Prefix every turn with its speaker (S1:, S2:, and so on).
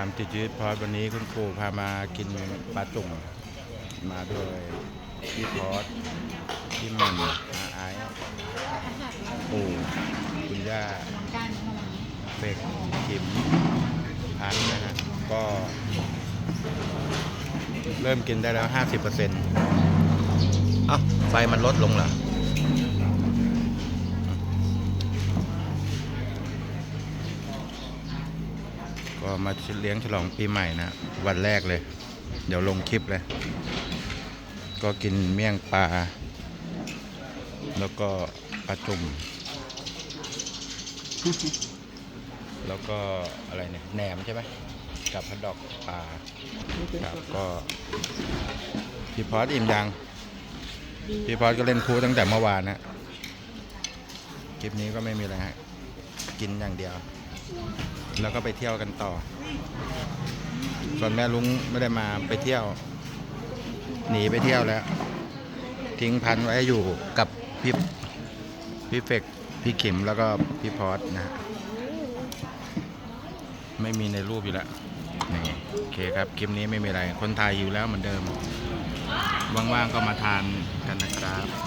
S1: ตามติดชีวิตพอดวันนี้คุณครูพามากินปลาจุ่มมาด้วยพี่พอดพี่มันอาไอปู่คุณย่า
S2: เข้ามา
S1: เฟกขิมพันนะฮะก็ เริ่มกินได้แล้ว 50%เเอ้า
S3: ไฟมันลดลงเหรอ
S1: ก็มาเลี้ยงฉลองปีใหม่นะ วันแรกเลย เดี๋ยวลงคลิปเลย ก็กินเมี่ยงปลา แล้วก็ปลาจุ่มแล้วก็อะไรเนี่ยแหนมใช่ไหมกับพัดดอกปลาครับก็พี่พอดอิ่มยังพี่พอดก็เล่นคูตั้งแต่เมื่อวานนะคลิปนี้ก็ไม่มีอะไรฮะกินอย่างเดียว แล้วก็ไปเที่ยวกันต่อ ส่วนแม่ลุงไม่ได้มาไปเที่ยว หนีไปเที่ยวแล้ว ทิ้งพันไว้อยู่กับพี่พี่เฟกพี่ขิมแล้วก็พี่พอดนะฮะไม่มีในรูปอยู่แล้วนี่โอเคครับคลิปนี้ไม่มีอะไร คนไทยอยู่แล้วเหมือนเดิม ว่างๆก็มาทานกันนะครับสวัสดีครับ